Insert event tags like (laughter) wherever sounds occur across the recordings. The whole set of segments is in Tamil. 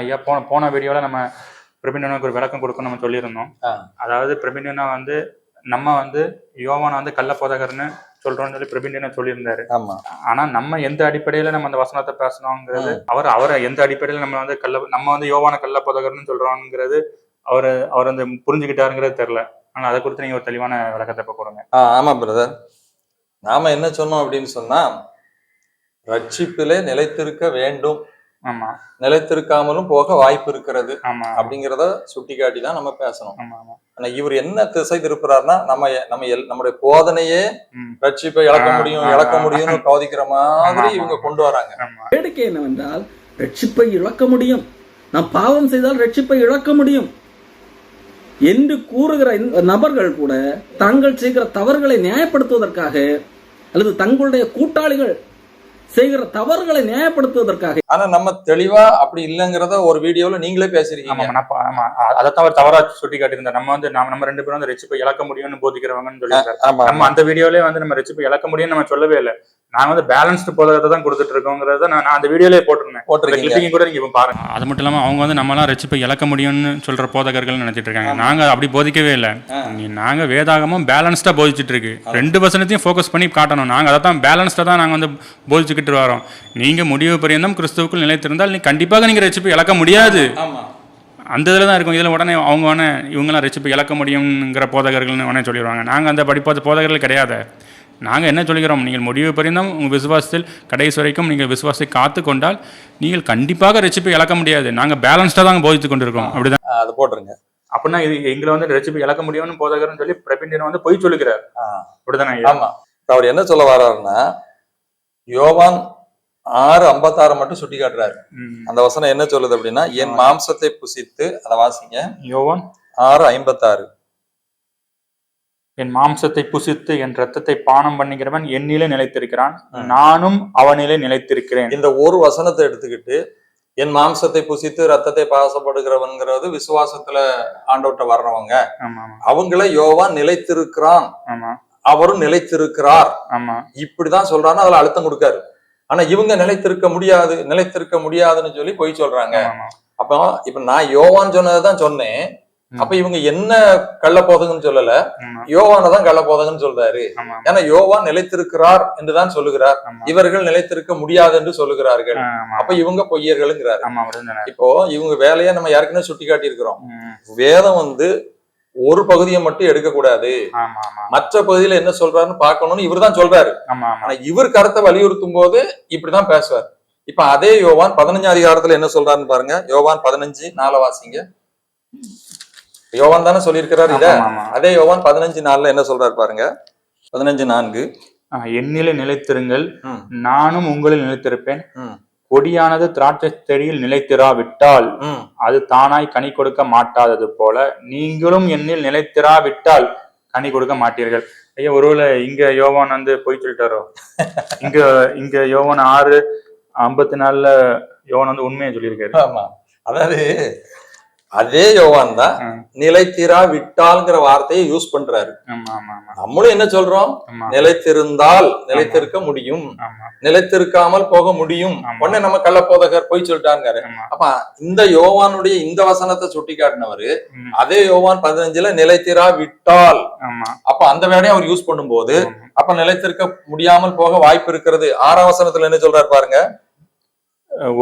ஐயா போன போன வீடியோவில் நம்ம பிரபிண்டனுக்கு ஒரு விளக்கம் கொடுக்கணும் நம்ம சொல்லியிருந்தோம். அதாவது பிரபிண்டனா வந்து நம்ம வந்து யோவானை வந்து கள்ளப்போதகர்னு சொல்றோம்னு சொல்லி பிரபிண்டனா சொல்லியிருந்தாரு. ஆனா நம்ம எந்த அடிப்படையில நம்ம அந்த வசனத்தை பேசணுங்கிறது அவர் அவரை எந்த அடிப்படையில நம்ம வந்து கள்ள நம்ம வந்து யோவான கள்ளப்போதகர்னு சொல்றோங்கிறது அவர் அவர் வந்து புரிஞ்சுக்கிட்டாருங்கிறது தெரியல. ஆனா அதை குறித்து நீங்க ஒரு தெளிவான விளக்கத்தை இப்ப கொடுங்க. ஆமா பிரதர். நாம என்ன சொன்னோம் அப்படின்னு சொன்னா ரட்சிப்பிலே நிலைத்திருக்க வேண்டும். நிலைத்திருக்காமலும் போக வாய்ப்பு இருக்கிறது ஆமா. அப்படிங்கிறத சுட்டிக்காட்டி தான் நம்ம பேசணும். ஆனா இவர் என்ன திசை திருப்புறாருன்னா நம்ம நம்ம நம்முடைய போதனையே. ரட்சிப்பை இழக்க முடியும் இழக்க. முடியும்னு போதிக்கிற மாதிரி இவங்க. கொண்டு வராங்க. வேடிக்கை என்னவென்றால் ரட்சிப்பை இழக்க முடியும். நாம் பாவம் செய்தால் ரட்சிப்பை இழக்க முடியும். என்று கூறுகிற இந்த நபர்கள் கூட தாங்கள் செய்கிற தவறுகளை நியாயப்படுத்துவதற்காக அல்லது தங்களுடைய கூட்டாளிகள் செய்கிற தவறுகளை நியாயப்படுத்துவதற்காக. ஆனா நம்ம தெளிவா அப்படி இல்லைங்கிறத ஒரு வீடியோல நீங்களே ஆமா பேசிருக்கீங்க நான் பா- ஆமா அ- அதைத்தான் அவர் தவறா சுட்டி காட்டியிருந்தார் நம்ம வந்து நம்ம நம்ம ரெண்டு பேரும் வந்து ரெச்சிப்பை இழக்க முடியும்னு போதிக்கிறவங்கன்னு ஆமா நம்ம அந்த வீடியோலயே வந்து நம்ம ரெச்சிப்பை இழக்க முடியும்னு நம்ம சொல்லவே இல்லை. நாங்க வந்து பேலன்ஸ்டு போதகத்தை தான் கொடுத்துட்டு இருக்கோங்கிறத நான் அந்த வீடியோலயே போட்டிருந்தேன். கிளிப்பிங் கூட நீங்க இப்ப பாருங்க. அது மட்டும் இல்லாம அவங்க வந்து நம்மலாம் ரெச்சிப்பை இழக்க முடியும்னு சொல்ற போதகர்கள் நினைச்சிட்டு இருக்காங்க. நாங்க அப்படி போதிக்கவே இல்லை. நாங்க வேதாகமும் பேலன்ஸ்டா போதிச்சிட்டு இருக்கு. ரெண்டு வசனத்தையும் ஃபோக்கஸ் பண்ணி காட்டணும். நாங்க அதை தான் பேலன்ஸ்டா தான் நாங்க வந்து போதிச்சுக்கிட்டு வரோம். நீங்க முடிவு பரியந்தம் கிறிஸ்துவுக்குள் நிலைத்திருந்தால் நீ கண்டிப்பாக நீங்க ரெச்சிப்பை இழக்க முடியாது. அந்த இதில் தான் இருக்கும். இதில் உடனே அவங்க உடனே இவங்களாம் ரெச்சிப்பு இழக்க முடியுங்கிற போதகர்கள்னு உடனே சொல்லிடுவாங்க. நாங்கள் அந்த படிப்பாத போதகர்கள் கிடையாது. நாங்கள் என்ன சொல்கிறோம்? நீங்கள் முடிவு பரிந்தும் உங்கள் விசுவாசத்தில் கடைசி வரைக்கும் நீங்கள் விசுவாசத்தை காத்து கொண்டால் நீங்கள் கண்டிப்பாக ரெச்சிப்பை இழக்க முடியாது. நாங்கள் பேலன்ஸ்டாக தான் போதித்து கொண்டிருக்கோம் அப்படிதான். அது போட்டுருங்க. அப்படின்னா இது எங்களை வந்து ரெச்சிப்பை இழக்க முடியும்னு போதகர்னு சொல்லி பிரபிண்டியன் வந்து பொய் சொல்லுகிறார். அப்படிதானே ஐயா? ஆமா. இப்ப அவர் என்ன சொல்ல வர்றாருன்னா யோவான் ஆறு ஐம்பத்தாறு மட்டும் சுட்டி காட்டுறாரு. அந்த வசனம் என்ன சொல்லுது அப்படின்னா என் மாம்சத்தை புசித்து அதை வாசிங்க. யோவான் ஆறு ஐம்பத்தாறு. என் மாம்சத்தை புசித்து என் ரத்தத்தை பானம் பண்ணுகிறவன் என்னிலே நிலைத்திருக்கிறான். நானும் அவனிலே நிலைத்திருக்கிறேன். இந்த ஒரு வசனத்தை எடுத்துக்கிட்டு என் மாம்சத்தை புசித்து ரத்தத்தை பாசப்படுகிறவங்கிறது விசுவாசத்துல ஆண்டவர்கிட்ட வர்றவங்க. அவங்கள யோவான் நிலைத்திருக்கிறான். ஆமா. அவரும் நிலைத்திருக்கிறார். ஆமா. இப்படிதான் சொல்றான்னு அதுல அழுத்தம் கொடுக்காரு. ஆனா இவங்க நிலைத்திருக்க முடியாது நிலைத்திருக்க முடியாதுன்னு சொல்லி பொய் சொல்றாங்க. அப்போ இப்ப நான் யோவான் சொன்னதுதான் சொன்னேன். அப்ப இவங்க என்ன கள்ள போதகன்னு சொல்லல யோவானை தான் கள்ள போதகன்னு சொல்றாரு ஏன்னா யோவான் நிலைத்திருக்கிறார் என்றுதான் சொல்லுகிறார். இவர்கள் நிலைத்திருக்க முடியாது என்று சொல்லுகிறார்கள் அப்ப இவங்க பொய்யர்களுங்கிறாரு. இப்போ இவங்க வேலையை நம்ம ஏற்கனவே சுட்டி காட்டி இருக்கிறோம் ம். வேதம் வந்து ஒரு பகுதியை மட்டும் எடுக்கக்கூடாது. ஆமா ஆமா. மற்ற பகுதியில என்ன சொல்றாருன்னு பார்க்கணும்னு இவர் தான் சொல்றாரு. ஆனா இவர் கருத்தை வலியுறுத்தும் போது இப்படிதான் பேசுவார். இப்ப அதே யோவான் பதினஞ்சாம் அதிகாரத்துல என்ன சொல்றாருன்னு பாருங்க. யோவான் பதினஞ்சு நாலு வாசிங்க. யோவான் தானே சொல்லியிருக்கிறார் இத. அதே யோவான் பதினஞ்சு நாலுல என்ன சொல்றாரு பாருங்க. பதினஞ்சு நான்கு. என்னிலே நிலைத்திருங்கள். நானும் உங்களில் நிலைத்திருப்பேன். கொடியானது திராட்சை செடியில் நிலைத்திராவிட்டால். அது தானாய் கனி கொடுக்க மாட்டாதது போல நீங்களும் என்னில் நிலைத்திராவிட்டால் கனி கொடுக்க மாட்டீர்கள். ஐயா ஒருவேளை இங்க யோவான் வந்து போய் சொல்லிட்டாரோ? (laughs) இங்க இங்க யோவான் ஆறு ஐம்பத்தி நாலுல யோவான் வந்து உண்மையை சொல்லியிருக்காரு. ஆமா. அதாவது அதே யோவான் தான். நிலைத்திரா விட்டால்ங்கிற வார்த்தையை யூஸ் பண்றாரு. ஆமா ஆமா ஆமா. நம்மளும் என்ன சொல்றோம்? நிலைத்திருந்தால் நிலைத்திருக்க முடியும். நிலைத்திருக்காமல் போக முடியும். உடனே நம்ம கள்ளப்போதகர் போய் சொல்லிட்டாங்க ஆமா. அப்ப இந்த யோவானுடைய இந்த வசனத்தை சுட்டி காட்டினவரு. அதே யோவான் பதினஞ்சுல நிலைத்திரா விட்டால் ஆமா. அப்ப அந்த வேலையை அவர் யூஸ் பண்ணும்போது. அப்ப நிலைத்திருக்க முடியாமல் போக வாய்ப்பு இருக்கிறது. ஆறாம் வசனத்துல என்ன சொல்றாரு பாருங்க?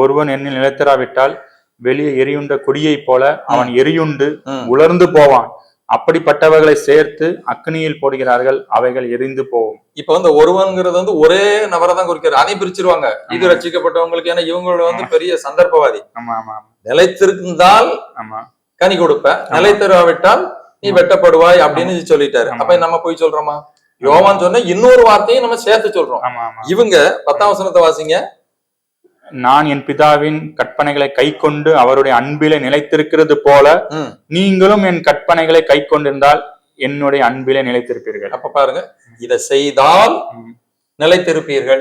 ஒருவன் என்னில் நிலைத்திராவிட்டால் வெளியே எரியுண்ட கொடியைப் போல அவன் எரியுண்டு. உலர்ந்து போவான். அப்படிப்பட்டவர்களை சேர்த்து அக்னியில் போடுகிறார்கள் அவைகள் எரிந்து போகும். இப்ப வந்து ஒருவன்கிறது வந்து ஒரே நபரை தான் குறிக்கிறார். அதையும் பிரிச்சிருவாங்க. இது ஆமா. ரட்சிக்கப்பட்டவங்களுக்கு ஏன்னா இவங்களோட வந்து பெரிய சந்தர்ப்பவாதி. ஆமா ஆமா நிலைத்திருந்தால் ஆமா. கனி கொடுப்ப. நிலைத்திராவிட்டால் நீ வெட்டப்படுவாய் அப்படின்னு சொல்லிட்டாரு. அப்ப நம்ம போய் சொல்றோமா? யோவான் சொன்ன இன்னொரு வார்த்தையும் நம்ம சேர்த்து சொல்றோம். இவங்க பத்தாம் வசனத்தை வாசிங்க. நான் என் பிதாவின் கற்பனைகளை கை கொண்டு அவருடைய அன்பிலே நிலைத்திருக்கிறது போல. நீங்களும் என் கற்பனைகளை கை கொண்டிருந்தால் என்னுடைய அன்பிலே நிலைத்திருப்பீர்கள். அப்ப பாருங்க இத செய்தால். நிலைத்திருப்பீர்கள்.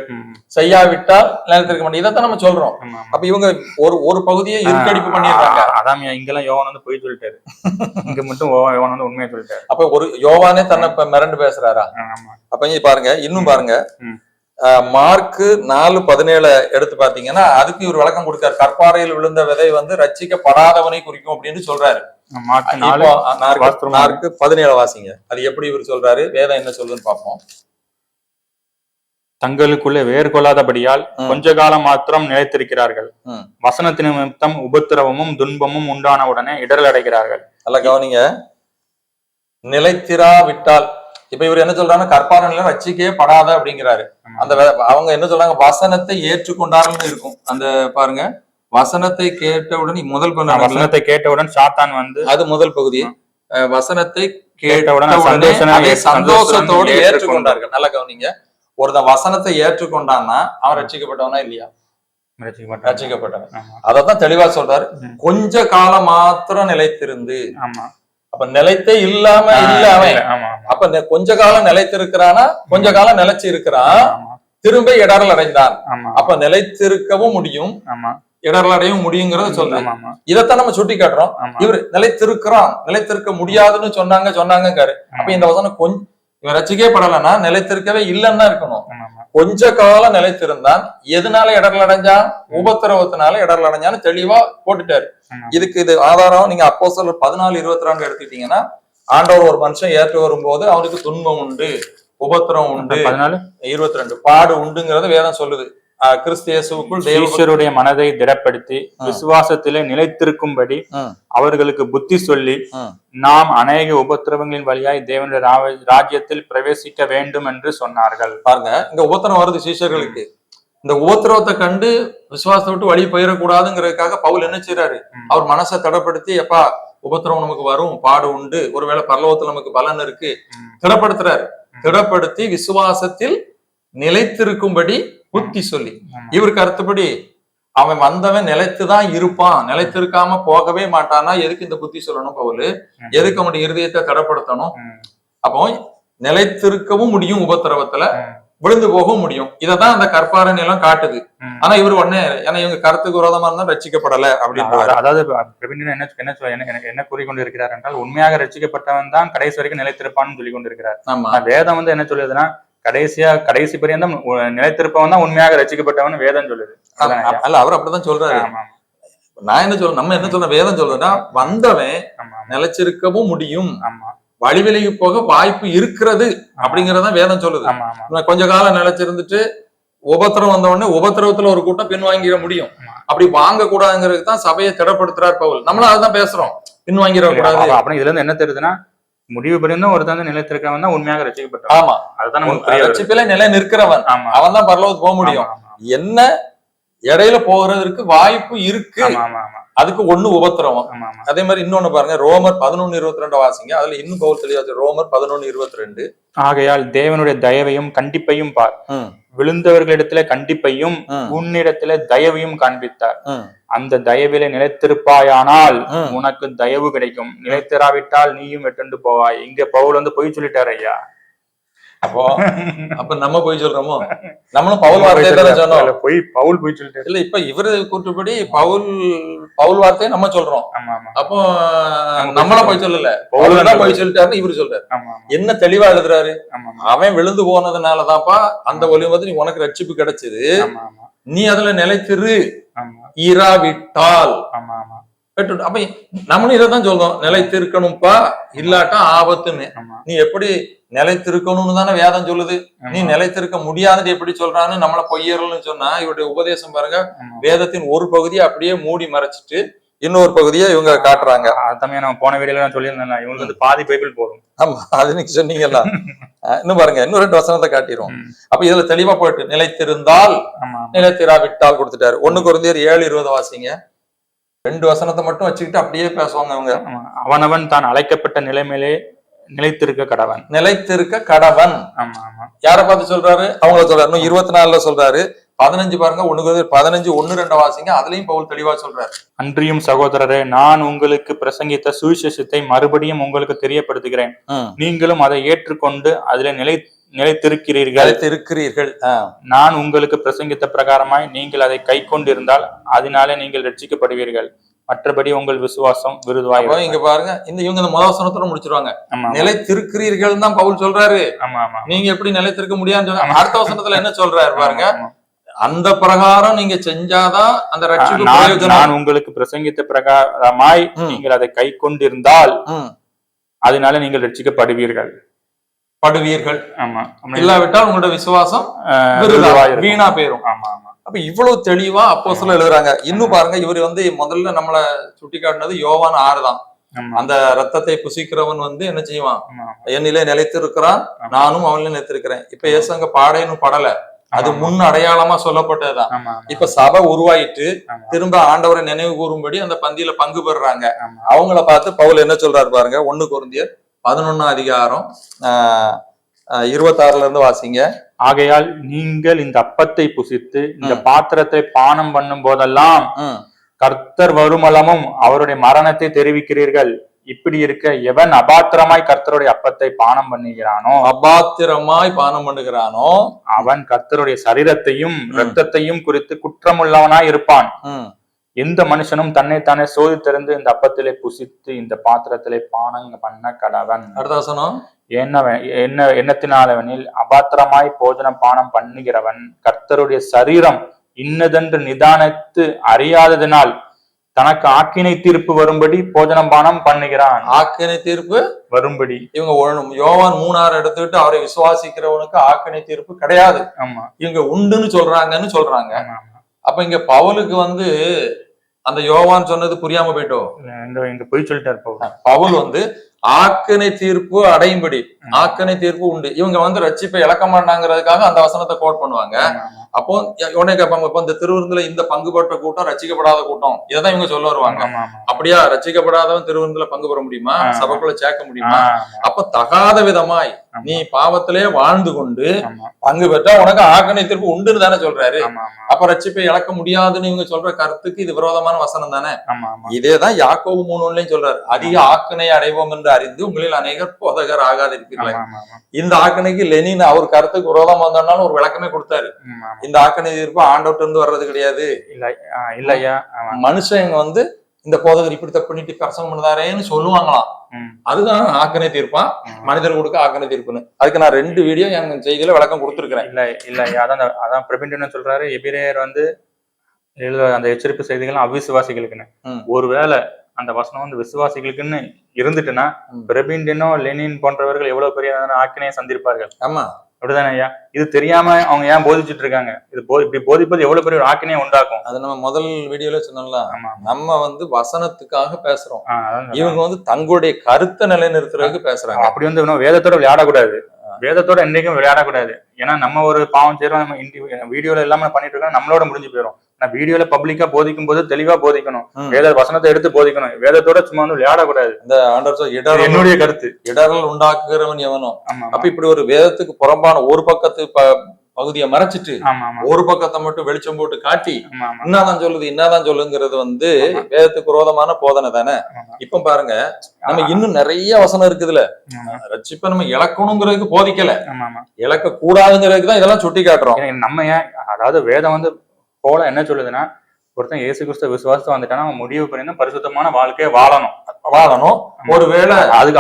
செய்யாவிட்டால் நிலைத்திருக்க மாட்டீங்க. இதைத்தான் நம்ம சொல்றோம். அப்ப இவங்க ஒரு ஒரு பகுதியை இருக்கடிப்பு பண்ணிடுறாங்க. அதான் இங்கெல்லாம் யோவான் வந்து போய் சொல்லிட்டாரு. இங்க மட்டும் யோவான் வந்து உண்மையை சொல்லிட்டாரு. அப்ப ஒரு யோவானே தன்னை இப்ப மிரண்டு பேசுறாரா? அப்ப இங்க பாருங்க இன்னும் பாருங்க. மார்க்கு நாலு பதினேழு எடுத்து பாத்தீங்கன்னா அதுக்கு இவர் விளக்கம் கொடுத்தார் கற்பாறையில் விழுந்த விதை வந்து ரட்சிக்கப்படாதவனை குறிக்கும் அப்படின்னு சொல்றாரு. மார்க் நாலு இப்போ நார்க்கு வாஸ்தவமா- நார்க்கு பதினேழு வாசிங்க. அது எப்படி இவர் சொல்றாரு? வேதம் என்ன சொல்லுன்னு பார்ப்போம். தங்களுக்குள்ளே வேறு கொள்ளாதபடியால். கொஞ்ச காலம் மாத்திரம் நிலைத்திருக்கிறார்கள். வசனத்தின் நிமித்தம் உபத்திரவமும் துன்பமும் உண்டான உடனே இடரல் அடைகிறார்கள். நல்லா கவனிங்க. நிலைத்திரா விட்டால் இப்ப இவர் என்ன சொல்றாருன்னா கற்பாறை நிலம் ரட்சிக்கவே படாத அப்படிங்கிறாரு. அந்த அவங்க என்ன சொல்றாங்க வசனத்தை ஏற்றுக்கொண்டார்கள்னு இருக்கும் அந்த பாருங்க வசனத்தை கேட்டவுடன் முதல் வசனத்தை கேட்டவுடன் சாத்தான் வந்து அது முதல் பகுதி வசனத்தை கேட்டவுடன் சந்தோஷத்தோடு ஏற்றுக்கொண்டார்கள். ஏற்றுக்கொண்டார்கள் நல்லா கவனிங்க ஒருத்தன் வசனத்தை ஏற்றுக்கொண்டான்னா அவன் ரட்சிக்கப்பட்டவனா இல்லையா. ரட்சிக்கப்பட்டவன். அதத்தான் தெளிவா சொல்றாரு. கொஞ்ச காலம் மாத்திரம் நிலைத்திருந்து ஆமா அப்ப நிலைத்தே இல்லாம இல்ல அவன். அப்ப கொஞ்ச காலம் நிலைத்திருக்கிறானா? கொஞ்ச காலம் நிலைச்சு இருக்கிறான். திரும்ப இடரல் அடைந்தான். அப்ப நிலைத்திருக்கவும் முடியும். இடரல் அடையவும் முடியுங்கிறத சொல்றேன் இதைத்தான் நம்ம சுட்டி காட்டுறோம் இவர் நிலைத்திருக்கிறான். நிலைத்திருக்க முடியாதுன்னு சொன்னாங்க சொன்னாங்கங்காரு. அப்ப இந்த வசனம் கொஞ்சம் இவன் ரசிக்கவே படலைன்னா நிலைத்திருக்கவே இல்லைன்னு தான் இருக்கணும். கொஞ்ச காலம் நிலைத்திருந்தான். எதனால இடரல் அடைஞ்சான்? உபத்திரவத்தினால இடரல் அடைஞ்சான்னு தெளிவா போட்டுட்டாரு. இதுக்கு இது ஆதாரம் நீங்க அப்போ சொல்ல பதினாலு இருபத்தி ரெண்டு எடுத்துக்கிட்டீங்கன்னா ஆண்டவர் ஒரு மனுஷன் ஏற்று வரும்போது அவனுக்கு துன்பம் உண்டு உபத்திரம் உண்டு. இருபத்தி ரெண்டு பாடு உண்டுங்கிறத வேதம் சொல்லுது. கிறிஸ்து இயேசுவுக்குள் தேவ ஈஸ்வருடைய மனதை திடப்படுத்தி விசுவாசத்திலே நிலைத்திருக்கும்படி. அவர்களுக்கு புத்தி சொல்லி. நாம் அநேக உபத்திரவங்களின் வழியாய் தேவனுடைய ராஜ்யத்தில் பிரவேசிக்க வேண்டும் என்று சொன்னார்கள். பாருங்க இங்க உபத்திரம் வருது சீஷர்களுக்கு. இந்த உபத்திரவத்தை கண்டு விசுவாசத்தை விட்டு வழி போயிடக்கூடாதுங்கிறதுக்காக பவுல் என்ன செய்றாரு ம். அவர் மனசை தடப்படுத்தி எப்பா உபத்திரவம் நமக்கு வரும் பாடு உண்டு ஒருவேளை பரலோகத்துல நமக்கு பலன் இருக்கு. திடப்படுத்துறாரு. திடப்படுத்தி விசுவாசத்தில் நிலைத்திருக்கும்படி புத்தி சொல்லி. இவருக்கு அர்த்தப்படி அவன் வந்தவன் நிலைத்துதான் இருப்பான் நிலைத்திருக்காம போகவே மாட்டானா எதுக்கு இந்த புத்தி சொல்லணும் பவுல். எதுக்கு அவனுடைய இருதயத்தை தடப்படுத்தணும். அப்போ நிலைத்திருக்கவும் முடியும் உபத்திரவத்துல. விழுந்து போகவும் முடியும். இததான் அந்த கற்பாறை நிலம் காட்டுது. ஆனா இவர் உடனே ஏன்னா இவங்க கருத்துக்கு விரோதமா இருந்தா ரட்சிக்கப்படல அப்படின்றாரு. அதாவது- பிரவீன் என்ன என்ன என்ன- என்ன கூறிக்கொண்டு இருக்கிறார் என்றால் உண்மையாக ரட்சிக்கப்பட்டவன் தான் கடைசி வரைக்கும் நிலைத்திருப்பான்னு சொல்லி கொண்டிருக்கிறார் ஆமா. ஆனா வேதம் வந்து என்ன சொல்லுதுன்னா கடைசியா கடைசி பரியந்தம் நிலைத்திருப்பவன் தான் உண்மையாக ரட்சிக்கப்பட்டவன் வேதம் சொல்லுது. அல்ல அவர் அப்படிதான் சொல்றாரு. நான் என்ன சொல்றேன் நம்ம என்ன சொல்றோம் வேதம் சொல்றதுன்னா வந்தவன் நிலைச்சிருக்கவும் முடியும். ஆமா. வழி விலகி போக வாய்ப்பு இருக்கிறது அப்படிங்கறத வேதம் சொல்லுது. கொஞ்ச காலம் நிலைச்சிருந்துட்டு உபத்திரம் வந்த உடனே உபத்திரவத்துல ஒரு கூட்டம் பின் வாங்கிட முடியும். அப்படி வாங்க கூடாதுங்கிறதுக்கு தான் சபையை திடப்படுத்துறார் பவுல். நம்மளும் அதுதான் பேசுறோம். பின் வாங்கிட கூடாது அப்ப- அப்புறம் இதுல இருந்து என்ன தெரியுதுன்னா முடிவு பரியந்தம் ஒருத்தன் வந்து நிலைத்திருக்கவன் தான் உண்மையாக ரட்சிக்கப்பட்டவன் ஆமா. அதுதான் நமக்கு. ரட்சிப்பில நிலை நிற்கிறவன் அவன் தான் பரலோகத்துக்கு போக முடியும். என்ன இடையில போகிறதுக்கு வாய்ப்பு இருக்கு. அதுக்கு ஒண்ணு உபத்திரவம். அதே மாதிரி இன்னொன்னு பாருங்க ரோமர் பதினொன்னு இருபத்தி ரெண்டு வாசிங்க. அதுல இன்னும் பவுல் தெளிவா இருக்கு. ரோமர் பதினொன்னு இருபத்தி ரெண்டு ஆகையால் தேவனுடைய தயவையும் கண்டிப்பையும் பார் விழுந்தவர்களிடத்துல கண்டிப்பையும். உன்னிடத்துல தயவையும் காண்பித்தார். அந்த தயவிலே நிலைத்திருப்பாயானால். உனக்கு தயவு கிடைக்கும். நிலைத்திராவிட்டால் நீயும் வெட்டுண்டு போவாய். இங்க பவுல் வந்து பொய் சொல்லிட்டாரு ஐயா. அப்போ (laughs) அப்ப நம்ம போய் சொல்றோமோ? நம்மளும் பவுல் வார்த்தையை தானே சொன்னோம். இல்ல, பொய் பவுல் பொய் சொல்லிட்டாரு இல்ல இப்ப இவரு கூற்றுப்படி பவுல் பவுல் வார்த்தையை நம்ம சொல்றோம். அப்போ நம்ம நம்மள போய் சொல்லல. பவுல் தான் போய் சொல்லிட்டாருன்னு இவரு சொல்றாரு. என்ன தெளிவா எழுதுறாரு? அவன் விழுந்து போனதுனாலதான்ப்பா அந்த ஒலி வந்து நீ உனக்கு ரட்சிப்பு கிடைச்சது. நீ அதுல நிலைத்திரு. இராவிட்டால். ஆமா ஆமா. பெற்று அப்ப நம்மளும் இதைத்தான் சொல்றோம். நிலைத்திருக்கணும்ப்பா இல்லாட்டா ஆபத்துன்னு. நீ எப்படி நிலைத்திருக்கணும்னு தானே வேதம் சொல்லுது. நீ நிலைத்திருக்க முடியாதுன்னு எப்படி சொல்றான்னு நம்மள பொய்யர்கள்னு சொன்னா இவருடைய உபதேசம் பாருங்க. வேதத்தின் ஒரு பகுதியை அப்படியே மூடி மறைச்சிட்டு இன்னொரு பகுதியை இவங்க காட்டுறாங்க. அதாமே நம்ம போன வீடியோல நான் சொல்லியிருந்தேன் இவங்களுக்கு வந்து பாதி பைபிள் போதும். ஆமா அது நீங்க சொன்னீங்கல்ல. இன்னும் பாருங்க இன்னும் ரெண்டு வசனத்தை காட்டிரும் ம். அப்ப இதுல தெளிவா போயிட்டு நிலைத்திருந்தால். நிலைத்திராவிட்டால் கொடுத்துட்டாரு. ஒண்ணு குறைந்தர் ஏழு இருபது வாசிங்க. ரெண்டு வசனத்தை மட்டும் வச்சுக்கிட்டு அப்படியே பேசுவாங்க அவங்க. அவனவன் தான் அழைக்கப்பட்ட நிலைமையிலே நிலைத்திருக்க கடவன். நிலைத்திருக்க கடவன். ஆமா ஆமா. யார பார்த்து சொல்றாரு? அவங்கள சொல்றாரு. இருபத்தி நாலுல சொல்றாரு. பதினஞ்சு பாருங்க ஒண்ணு பதினஞ்சு ஒண்ணு ரெண்டு வாசிங்க. அதுலயும் பவுல் தெளிவா சொல்றாரு. அன்றியும் சகோதரரே நான் உங்களுக்கு பிரசங்கித்த சுவிசேஷத்தை மறுபடியும் உங்களுக்கு தெரியப்படுத்துகிறேன். நீங்களும் அதை ஏற்றுக்கொண்டு அதிலே நிலை நிலைத்திருக்கிறீர்கள். நிலைத்திருக்கிறீர்கள். நான் உங்களுக்கு பிரசங்கித்த பிரகாரமாய் நீங்கள் அதை கை கொண்டிருந்தால் அதனாலே நீங்கள் ரட்சிக்கப்படுவீர்கள். மற்றபடி உங்கள் விசுவாசம் விருதுவாய் அப்ப இங்க பாருங்க இந்த இவங்க இந்த முதல் வசனத்தோட முடிச்சிருவாங்க நிலைத்திருக்கிறீர்கள் தான் பவுல் சொல்றாரு. ஆமா ஆமா நீங்க எப்படி நிலைத்திருக்க முடியாதுன்னு சொல்றாங்க அடுத்த வசனத்துல என்ன சொல்றாரு பாருங்க. அந்த பிரகாரம் நீங்க செஞ்சாதான் அந்த ரட்சிப்பு நான் உங்களுக்கு பிரசங்கித்த பிரகாரமாய். நீங்கள் அதை கை கொண்டிருந்தால். அதனால நீங்கள் ரட்சிக்கப்படுவீர்கள். படுவீர்கள். ஆமா. இல்லாவிட்டால் உங்களோட விசுவாசம். வீணா போயிரும். ஆமா ஆமா. அப்ப இவ்வளவு தெளிவா அப்போ சொல்ல எழுதுறாங்க. இன்னும் பாருங்க இவர் வந்து முதல்ல நம்மள சுட்டி காட்டினது யோவான் ஆறு தான் ஆமா. அந்த ரத்தத்தை புசிக்கிறவன் வந்து என்ன செய்வான்? என்னிலே நிலைத்திருக்கிறான் நானும் அவனிலே நிலைத்திருக்கிறேன். இப்ப இயேசு அங்க பாடைன்னு படல. அது. முன் அடையாளமா சொல்லப்பட்டதுதான். இப்ப சபை உருவாயிட்டு. திரும்ப ஆண்டவரை நினைவு கூறும்படி அந்த பந்தியில பங்கு பெறுறாங்க. ஆமா. அவங்கள பார்த்து பவுல் என்ன சொல்றாரு பாருங்க ஒண்ணு குருந்தியர் பதினொன்னாம் அதிகாரம் இருபத்தாறுல இருந்து வாசிங்க ஆகையால் நீங்கள் இந்த அப்பத்தை புசித்து இந்த. பாத்திரத்தை பானம் பண்ணும் போதெல்லாம். கர்த்தர் வருமளமும் அவருடைய மரணத்தை தெரிவிக்கிறீர்கள் இப்படி இருக்க எவன் அபாத்திரமாய் கர்த்தருடைய அப்பத்தை பானம் பண்ணுகிறானோ அபாத்திரமாய் பானம் பண்ணுகிறானோ அவன் கர்த்தருடைய சரீரத்தையும் ம். இரத்தத்தையும் குறித்து குற்றமுள்ளவனாய் இருப்பான். எந்த மனுஷனும் தன்னைத்தானே சோதித்திருந்து இந்த அப்பத்திலே புசித்து இந்த பாத்திரத்திலே பானம் பண்ண கடவன். அடுத்த வசனம் என்ன என்ன எண்ணத்தினாலவனில் அபாத்திரமாய் போஜனம் பானம் பண்ணுகிறவன் கர்த்தருடைய சரீரம் இன்னதென்று நிதானித்து அறியாததினால் தனக்கு ஆக்கினை தீர்ப்பு வரும்படி போஜனம் பானம் பண்ணுகிறான். ஆக்கினை தீர்ப்பு? வரும்படி. இவங்க யோவான் மூணாறு எடுத்துக்கிட்டு அவரை விசுவாசிக்கிறவனுக்கு ஆக்கினை தீர்ப்பு கிடையாது. ஆமா. இவங்க உண்டுன்னு சொல்றாங்கன்னு சொல்றாங்க. அப்ப இங்க பவுலுக்கு வந்து அந்த யோவான் சொன்னது புரியாம போயிட்டோம் இந்த போய் சொல்லிட்டாரு பவுல். வந்து ஆக்கினை தீர்ப்பு அடையும்படி ஆக்கினை தீர்ப்பு உண்டு இவங்க வந்து ரட்சிப்பை இழக்க மாட்டாங்கிறதுக்காக அந்த வசனத்தை கோட் பண்ணுவாங்க. அப்போ உடனே கேட்பாங்க இப்போ இந்த திருவிருந்துல இந்த பங்குபட்ட கூட்டம் ரட்சிக்கப்படாத கூட்டம். இதைதான் இவங்க சொல்ல வருவாங்க. அப்படியா? ரட்சிக்கப்படாதவன் திருவிருந்துல பங்கு பெற முடியுமா. சபைக்குள்ள சேர்க்க முடியுமா? அப்ப தகாத விதமாய். நீ பாவத்திலே வாழ்ந்து கொண்டு பங்கு பெற்றா உனக்கு ஆக்கனை தீர்ப்பு உண்டுன்னு தானே சொல்றாரு. அப்ப ரட்சிப்பை இழக்க முடியாதுன்னு இவங்க சொல்ற கருத்துக்கு இது விரோதமான வசனம் தானே. இதேதான் யாக்கோபு மூணுலயும் சொல்றாரு. அதிக ஆக்கனை அடைவோம் என்று அறிந்து உங்களில் அநேகர் போதகர் ஆமா, ஆமா, இந்த ஆக்கணைக்கு லெனின் அவர் கருத்துக்கு விரோதமா வந்தாலும் ஒரு விளக்கமே கொடுத்தாரு. இந்த ஆக்கணை தீர்ப்பு ஆண்டவர்ட்ட இருந்து வர்றது கிடையாது இல்ல இல்லையா. மனுஷங்க வந்து இந்த போதகர் இப்படி தப்பு பண்ணிட்டு பிரசங்கம் பண்ணுதாரேன்னு சொல்லுவாங்களாம். அதுதான் ஆக்கனை தீர்ப்பான். மனிதர் கொடுக்க ஆக்கனை தீர்ப்புன்னு அதுக்கு நான் ரெண்டு வீடியோ என் செய்தியில விளக்கம் கொடுத்துருக்கிறேன் இல்ல இல்ல அதான் அதான் பிரபிண்டன் சொல்றாரு எபிரேயர் வந்து எழுத அந்த எச்சரிப்பு செய்திகள் அவிசுவாசிகளுக்குன்னு. ஒருவேளை அந்த வசனம் வந்து விசுவாசிகளுக்குன்னு இருந்துட்டுன்னா ம். பிரபிண்டனோ லெனின் போன்றவர்கள் எவ்வளவு பெரிய ஆக்கினையை சந்திருப்பார்கள் ஆமா அப்படிதானே ஐயா? இது தெரியாம அவங்க ஏன் போதிச்சுட்டு இருக்காங்க இது போ இப்படி போதிப்பது எவ்வளவு பெரிய ஒரு ஆக்கினையை உண்டாக்கும்? அது நம்ம முதல் வீடியோல சொன்னோம்ல. நம்ம வந்து வசனத்துக்காக பேசுறோம். இவங்க வந்து தங்களுடைய கருத்தை நிலைநிறுத்துறதுக்கு பேசுறாங்க. அப்படி வந்து இன்னும் வேதத்தோட விளையாடக்கூடாது. வேதத்தோட என்னைக்கும் விளையாடக்கூடாது. ஏன்னா நம்ம ஒரு பாவம் செய்யறோம் நம்ம வீடியோல எல்லாமே பண்ணிட்டு இருக்கோம் நம்மளோட முடிஞ்சு போயிடும் நான் வீடியோல பப்ளிக்கா போதிக்கும் போது தெளிவா போதிக்கணும். வேத வசனத்தை எடுத்து போதிக்கணும். வேதத்தோட சும்மா வந்து விளையாடக்கூடாது இந்த இது இடரல் என்னுடைய கருத்து. இடரல் உண்டாக்குகிறவன் எவனோ? ஆமா அப்ப இப்படி ஒரு வேதத்துக்கு புறம்பான ஒரு பக்கத்து பகுதியை மறைச்சிட்டு ஒரு பக்கத்தை மட்டும் வெளிச்சம் போட்டு காட்டி என்னதான் சொல்லுது என்னதான் சொல்லுங்கிறது வந்து. வேதத்துக்கு விரோதமான போதனை தானே. இப்ப பாருங்க நம்ம இன்னும் நிறைய வசனம் இருக்குதுல. ரட்சிப்பை நம்ம இழக்கணுங்கிறதுக்கு போதிக்கல. இழக்க கூடாதுங்கிறதுக்கு தான் இதெல்லாம் சுட்டி காட்டுறோம் நம்ம ஏன் அதாவது வேதம் வந்து போல என்ன சொல்லுதுன்னா ஒருத்தன் இயேசு கிறிஸ்து விசுவாசத்தை வந்துட்டானா அவன் முடிவு பண்ணி பரிசுத்தமான வாழ்க்கையை வாழணும். வாழணும். ஒருவேளை அதுக்கு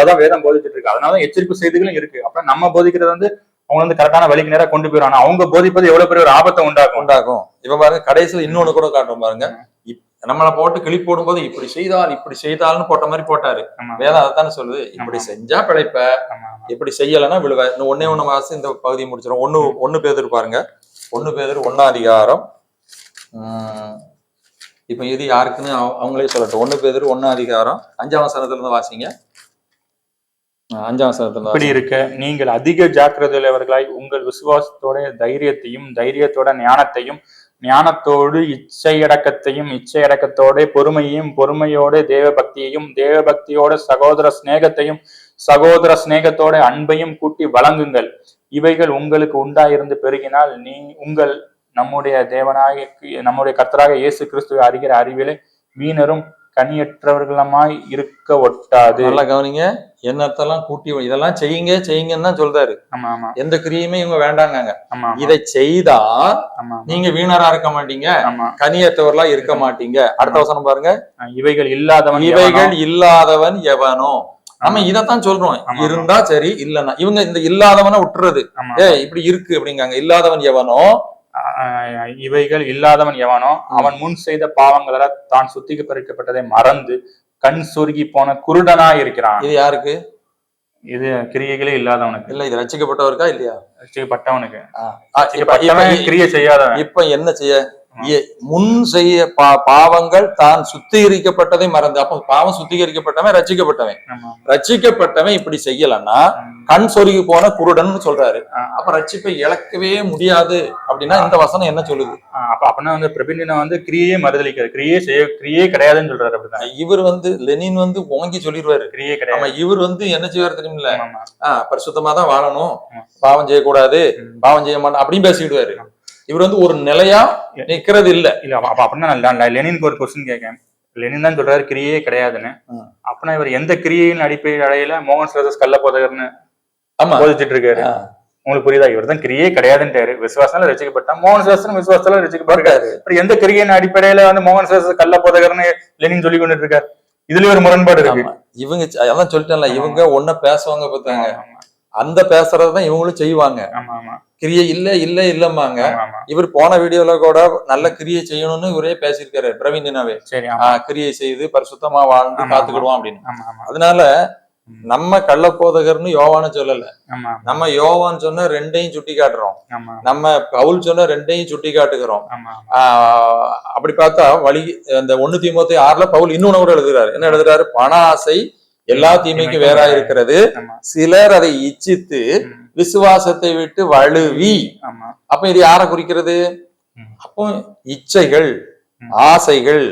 அதான் வேதம் போதிச்சிட்டு இருக்கு. அதனால எச்சரிப்பு செய்திகளும் இருக்கு. அப்புறம் நம்ம போதிக்கிறது வந்து அவங்க வந்து கரெக்டான வழிக்கு நேரா கொண்டு போயிடும் ஆனா அவங்க போதிப்பது எவ்வளவு பெரிய ஒரு ஆபத்தை உண்டாக்கும்? உண்டாகும் இப்ப பாருங்க கடைசியில இன்னொன்னு கூட காட்டும் பாருங்க. நம்மள போட்டு கிளி போடும்போது இப்படி செய்தால் இப்படி செய்தால்னு போட்ட மாதிரி போட்டாரு. வேதம் அதைத்தானே சொல்லுது. இப்படி. செஞ்சா பிழைப்ப. இப்படி செய்யலைன்னா விழுவ. இன்னும் ஒன்னே ஒண்ணு வாசி இந்த பகுதியை முடிச்சிடும் ஒண்ணு ஒண்ணு பேதர் பாருங்க. ஒண்ணு பேதர் ஒண்ணா அதிகாரம் இப்ப இது யாருக்குன்னு அவ- அவங்களே சொல்லட்டும். ஒண்ணு பேதர் ஒண்ணா அதிகாரம் அஞ்சாம் வசனத்துல இருந்து வாசிங்க. அஞ்சாம் வசனத்துல இருந்து இப்படி. இருக்க நீங்கள் அதிக ஜாக்கிரதையுள்ளவர்களாய் உங்கள் விசுவாசத்தோட தைரியத்தையும் தைரியத்தோட ஞானத்தையும் ஞானத்தோடு இச்சையடக்கத்தையும் இச்சையடக்கத்தோட பொறுமையையும் பொறுமையோட தேவ பக்தியையும் தேவ பக்தியோட சகோதர சிநேகத்தையும் சகோதர சிநேகத்தோட அன்பையும் கூட்டி வழங்குங்கள். இவைகள் உங்களுக்கு உண்டாயிருந்து பெருகினால் நீ உங்கள் நம்முடைய தேவனாய நம்முடைய கர்த்தராக இயேசு கிறிஸ்துவை அறிகிற அறிவிலே வீணரும் கனியற்றவர்களுமாய் இருக்க ஒட்டாது. நல்லா கவனிங்க. என்னத்தெல்லாம் கூட்டி இதெல்லாம் செய்யுங்க செய்யுங்கன்னு தான் சொல்றாரு. ஆமா ஆமா. எந்த கிரியுமே இவங்க வேண்டாங்க ஆமா. இதை செய்தா நீங்க வீணரா இருக்க மாட்டீங்க. ஆமா. கனியற்றவர்களா இருக்க மாட்டீங்க. அடுத்த வசனம் பாருங்க. இவைகள் இல்லாதவன் இவைகள்? இல்லாதவன் எவனோ? நம்ம இதத்தான் சொல்றோம். இருந்தா சரி இல்லன்னா. இவங்க இந்த இல்லாதவனை விட்டுறது. ஏ இப்படி இருக்கு அப்படிங்காங்க. இல்லாதவன் எவனோ? இவைகள் இல்லாதவன் எவனோ? அவன் முன் செய்த பாவங்களால் தான் சுத்திகரிக்கப்பட்டதை மறந்து கண் சுருகி போன குருடனா இருக்கிறான். இது யாருக்கு? இது கிரியைகளே இல்லாதவனுக்கு. இல்ல இது ரசிக்கப்பட்டவருக்கா இல்லையா? ரட்சிக்கப்பட்டவன் கிரியை செய்யாதவன். இப்ப என்ன செய்ய? முன் செய்ய பா- பாவங்கள் தான் சுத்திகரிக்கப்பட்டதை மறந்து அப்ப பாவம் சுத்திகரிக்கப்பட்டவன் ரட்சிக்கப்பட்டவன். ஆமா. ரட்சிக்கப்பட்டவன் இப்படி செய்யலன்னா. கண் சொருகி போன குருடன் சொல்றாரு. அப்ப ரட்சிப்பை இழக்கவே முடியாது அப்படின்னா இந்த வசனம் என்ன சொல்லுது? அப்ப அப்படின்னா வந்து பிரபிண்டின வந்து கிரியே மறுதளிக்கிறார் கிரியே செய்ய கிரியே கிடையாதுன்னு சொல்றாரு அப்படிதான். இவர் வந்து லெனின் வந்து ஓங்கி சொல்லிடுவாரு. கிரியே கிடையாது. இவர் வந்து என்ன செய்வார் தெரியுமில்ல. ஆஹ் பரிசுத்தமா தான் வாழணும். பாவம் செய்யக்கூடாது. பாவம் செய்ய மாட்டோம் அப்படின்னு பேசிடுவாரு. இவர் வந்து ஒரு நிலையா நிக்கிறது இல்ல. இல்ல அப்ப அப்ப அப்படின்னா நான் லெனினுக்கு ஒரு கொஸ்டின் கேட்கேன் லெனின் தான் சொல்றாரு கிரியே கிடையாதுன்னு. ம். அப்படின்னா இவர் எந்த கிரியையின் அடிப்படையில மோகன் சரதஸ் கள்ள போதகர்னு ஆமா. போதிச்சிட்டு இருக்காரு. உங்களுக்கு புரியுதா? இவர் தான் கிரியே கிடையாதுன்றாரு விசுவாசம் ரசிக்கப்பட்டா மோகன் சாஸ்திரம் விசுவாசத்துல ரசிக்கப்பட்டிருக்காரு. அப்புறம் எந்த கிரியின் அடிப்படையில வந்து மோகன் சாஸ்திரம் கள்ள போதகர்னு லெனின் சொல்லி கொண்டு இருக்காரு? இதுல ஒரு முரண்பாடு இருக்கு. இவங்க அதான் சொல்லிட்டேன்ல. இவங்க ஒன்ன பேசுவாங்க பார்த்தாங்க அந்த பேசுறதுதான் இவங்களும் செய்வாங்க. கிரியை இல்ல இல்ல ஆமா இவர் போன வீடியோல கூட நல்ல கிரியை செய்யணும்னு இவரே பேசியிருக்காரு பிரவீன் தினாவே. சரி ஆமா. ஆஹ் கிரியை செய்து பரிசுத்தமா வாழ்ந்து காத்துக்கிடுவோம் அப்படின்னு. அதனால. நம்ம கள்ளப்போதகர்னு யோவான்னு சொல்லல. ஆமா நம்ம யோவான் சொன்ன ரெண்டையும் சுட்டி காட்டுறோம். நம்ம பவுல் சொன்ன ரெண்டையும் சுட்டி காட்டுகிறோம். அப்படி பார்த்தா வழி அந்த ஒண்ணு தீமோத்தி ஆறுல பவுல் இன்னொன்னு கூட எழுதுறாரு. என்ன எழுதுறாரு? பண ஆசை எல்லா தீமைக்கும் வேறா இருக்கிறது சிலர் அதை இச்சித்து. விசுவாசத்தை விட்டு வழுவி அப்ப இது யாரை குறிக்கிறது. அப்போ இச்சைகள். ஆசைகள்.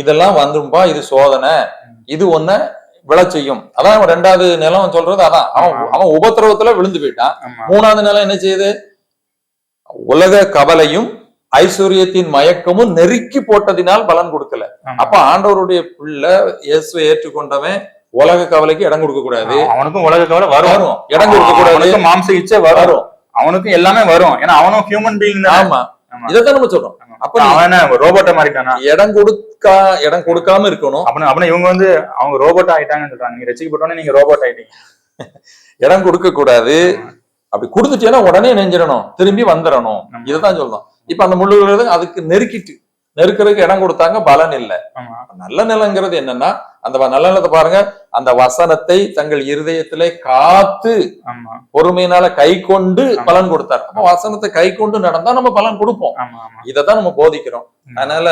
இதெல்லாம் வந்துரும்பா இது சோதனை. இது ஒன்ன விழ செய்யும் அதான் ரெண்டாவது நிலம் சொல்றது அதான் அவன். அவன் உபத்திரவத்துல விழுந்து போயிட்டான் மூணாவது நிலம் என்ன செய்யுது உலக கவலையும் ஐஸ்வர்யத்தின் மயக்கமும் நெருக்கி போட்டதினால் பலன் கொடுக்கல. அப்ப ஆண்டவருடைய பிள்ளை இயேசுவை ஏற்றுக்கொண்டவன் உலக கவலைக்கு இடம் கொடுக்க கூடாது. அவனுக்கும் உலக கவலை வரும். வரும். இடம் கொடுக்க கூடாது. மாம்ச இச்சை வரும். அவனுக்கும் எல்லாமே வரும். ஏன்னா அவனும் ஹியூமன் பீயிங் ஆமா. இதைத்தான் நம்ம சொல்றோம். அப்ப அவன் ரோபோட்டை மாறிட்டானா இடம் கொடுக்கா இடம் கொடுக்காம இருக்கணும். அப்படின்னா அப்படின்னா இவங்க வந்து அவங்க ரோபோட் ஆயிட்டாங்கன்னு சொல்றாங்க. நீங்க ரசிக்கப்பட்டோன்னே நீங்க ரோபோட் ஆயிட்டீங்க. (laughs) இடம் கொடுக்க கூடாது. அப்படி கொடுத்துட்டேன்னா உடனே நெஞ்சிடணும். திரும்பி வந்துடணும். இதைத்தான் சொல்றோம். இப்ப அந்த முள்ளுகிறது அதுக்கு நெருக்கிட்டு நெருக்கிறதுக்கு இடம் கொடுத்தாங்க பலன் இல்ல. நல்ல நிலங்கிறது என்னன்னா அந்த நல்ல நிலத்தை பாருங்க அந்த வசனத்தை தங்கள் இருதயத்திலே காத்து பொறுமையினால கை கொண்டு. பலன் கொடுத்தார். அப்ப வசனத்தை கை கொண்டு நடந்தா நம்ம பலன் கொடுப்போம். இதத்தான் நம்ம போதிக்கிறோம். அதனால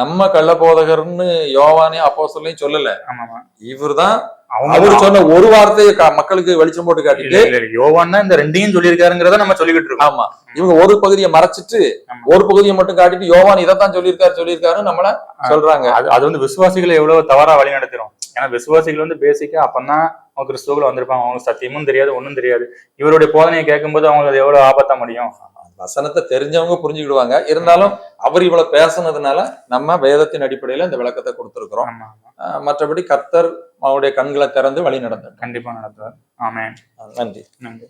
நம்ம கள்ள போதகர்னு யோவானே அப்போஸ்தலனையும் சொல்லல. ஆமா ஆமா. இவர்தான் அவங்க அவர் சொன்ன ஒரு வார்த்தையை மக்களுக்கு வெளிச்சம் போட்டு காட்டிட்டு. யோவான் இந்த ரெண்டையும் சொல்லியிருக்காருங்கிறத நம்ம சொல்லிக்கிட்டு இருக்கோம். ஆமா. இவங்க ஒரு பகுதியை மறைச்சிட்டு. ஒரு பகுதியை மட்டும் காட்டிட்டு யோவான் இதைத்தான் சொல்லியிருக்காரு சொல்லியிருக்காருன்னு நம்மள சொல்றாங்க. அது அது வந்து விசுவாசிகளை எவ்வளவு தவறா வழி நடத்துறோம் ஏன்னா விசுவாசிகள் வந்து பேசிக்கா அப்பதான் அவங்க கிறிஸ்துவர்கள் வந்திருப்பாங்க. அவங்களுக்கு சத்தியமும் தெரியாது ஒண்ணும் தெரியாது. இவருடைய போதனையை கேட்கும்போது அவங்களுக்கு அது எவ்வளவு ஆபத்தா முடியும்? வசனத்தை தெரிஞ்சவங்க புரிஞ்சுக்கிடுவாங்க. இருந்தாலும் அவர் இவ்வளவு பேசுனதுனால நம்ம வேதத்தின் அடிப்படையில இந்த விளக்கத்தை கொடுத்திருக்கிறோம். ஆமா ஆமா. மற்றபடி கர்த்தர் அவருடைய கண்களை திறந்து வழி நடந்தார் கண்டிப்பா நடத்துவார். ஆமென். நன்றி. நன்றி.